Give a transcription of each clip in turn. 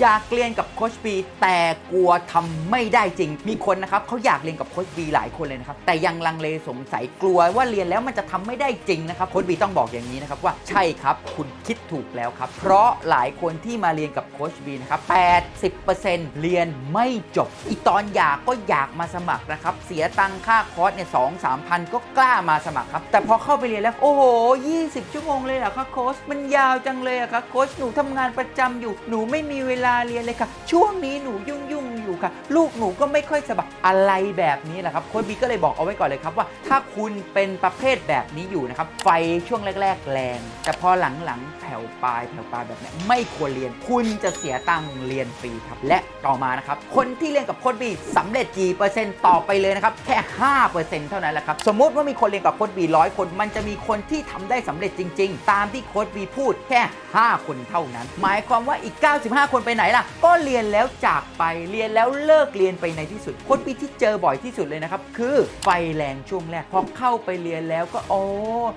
อยากเรียนกับโคชบีแต่กลัวทำไม่ได้จริง มีคนนะครับเขาอยากเรียนกับโคชบีหลายคนเลยนะครับ แต่ยังลังเลสงสัยกลัวว่าเรียนแล้วมันจะทำไม่ได้จริงนะครับโคชบีต้องบอกอย่างนี้นะครับว่าใช่ครับ คุณคิดถูกแล้วครับ เพราะหลายคนที่มาเรียนกับโคชบีนะครับ80%เรียนไม่จบ อีตอนอยากก็อยากมาสมัครนะครับ เสียตังค่าคอร์สเนี่ยสองสามพันก็กล้ามาสมัครครับ แต่พอเข้าไปเรียนแล้ว โอ้โห 20 ชั่วโมงเลยเหรอคะโค้ชมันยาวจังเลยอะคะโค้ชหนูทำงานประจำอยู่หนูไม่มีเวลาเรียนเลยค่ะ ช่วงนี้หนูยุ่งยุ่งอยู่ค่ะ ลูกหนูก็ไม่ค่อยสบายอะไรแบบนี้แหละครับโค้ชบีก็เลยบอกเอาไว้ก่อนเลยครับว่า ถ้าคุณเป็นประเภทแบบนี้อยู่นะครับ ไฟช่วงแรก ๆ แรง แต่พอหลังๆแผ่วปลายแผ่วปลายแบบนี้ไม่ควรเรียน คุณจะเสียตังค์เรียนฟรีครับ และต่อมานะครับ คนที่เรียนกับโค้ชบีสำเร็จกี่เปอร์เซ็นต์ต่อไปเลยนะครับแค่5%เท่านั้นแหละครับสมมติว่ามีคนเรียนกับโค้ชบีร้อยคน มันจะมีคนที่ทำได้สำเร็จจริง ๆ ตามที่โค้ชบีพูดแค่ 5 คนเท่านั้น หมายความว่าอีก 95 คนไปไหนล่ะ ก็เรียนแล้วจากไปเรียนแล้วเลิกเรียนไปในที่สุดค้ชบีที่เจอบ่อยที่สุดเลยนะครับ คือไฟแรงช่วงแรกพอเข้าไปเรียนแล้วก็โอ้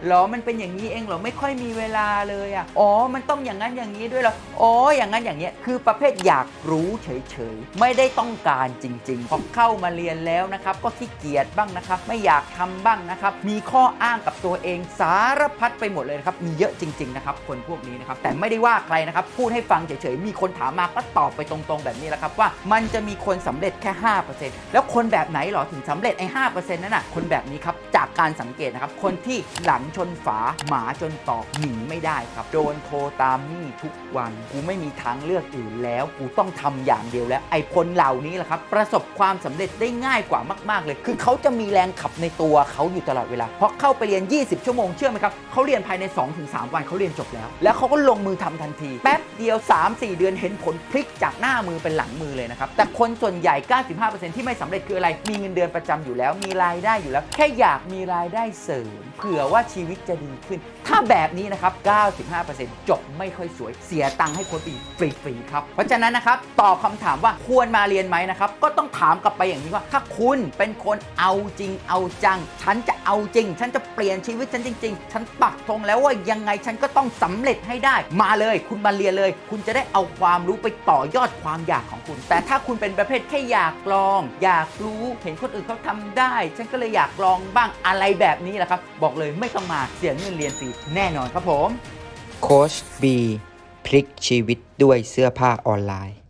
หรอมันเป็นอย่างนี้เองเหรอไม่ค่อยมีเวลาเลยอะอ๋อมันต้องอย่างนั้นอย่างนี้ด้วยหรออ๋ออย่างนั้นอย่างเงี้ยคือประเภทอยากรู้เฉยๆไม่ได้ต้องการจริงๆพอเข้ามาเรียนแล้วนะครับก็ขี้เกียจบ้างนะครับ ไม่อยากทำบ้างนะครับมีข้ออ้างกับตัวเองสารพัดไปหมดเลยนะครับมีเยอะจริงๆนะครับคนพวกนี้นะครับแต่ไม่ได้ว่าใครนะครับพูดให้ฟังเฉยๆมีคนถามมาก็ตอบไปตรงๆแบบนี้แหละครับว่ามันจะมีคนสำเร็จแค่ 5%แล้วคนแบบไหนหรอถึงสำเร็จไอ้5%นั่นน่ะคนแบบนี้ครับจากการสังเกตนะครับ คนที่หลังชนฝาหมาจนตอกหนีไม่ได้ครับ โดนโทรตามหนี่ทุกวัน กูไม่มีทางเลือกอื่นแล้ว กูต้องทำอย่างเดียวแล้ว ไอ้คนเหล่านี้แหละครับ ประสบความสำเร็จได้ง่ายกว่ามาก ๆ เลย คือเขาจะมีแรงขับในตัวเขาอยู่ตลอดเวลาเพราะเข้าไปเรียน 20 ชั่วโมงเชื่อไหมครับเขาเรียนภายใน 2-3 วันเขาเรียนจบแล้ว แล้วเขาก็ลงมือทำทันที แป๊บเดียว 3-4 เดือนเห็นผลพลิกจากหน้ามือเป็นหลังมือเลยนะครับ แต่คนส่วนใหญ่ 95%ที่ไม่สำเร็จคืออะไร มีเงินเดือนประจำอยู่แล้ว มีรายได้อยู่แล้ว แค่อยากมีรายได้เสริม เผื่อว่าชีวิตจะดีขึ้น ถ้าแบบนี้นะครับ 95%จบไม่ค่อยสวย เสียตังค์ให้คนอื่นฟรีๆครับ เพราะฉะนั้นนะครับ ตอบคำถามว่าควรมาเรียนไหมนะครับ ก็ต้องถามกลับไปอย่างนี้ว่า ถ้าคุณเป็นคนเอาจริงเอาจัง ฉันจะเอาจริง ฉันจะเปลี่ยนชีวิตฉันจริง ๆ ฉันปักธงแล้วว่ายังไงฉันก็ต้องสำเร็จให้ได้ มาเลย คุณมาเรียนเลย คุณจะได้เอาความรู้ไปต่อยอดความอยากของคุณ แต่ถ้าคุณเป็นประเภทแค่อยากลอง อยากรู้เห็นคนอื่นเขาทำได้ ฉันก็เลยอยากลองบ้างอะไรแบบนี้แหละครับ บอกเลยไม่ต้องมาเสียเงินเรียนฟรีแน่นอนครับผมโค้ชบีพลิกชีวิตด้วยเสื้อผ้าออนไลน์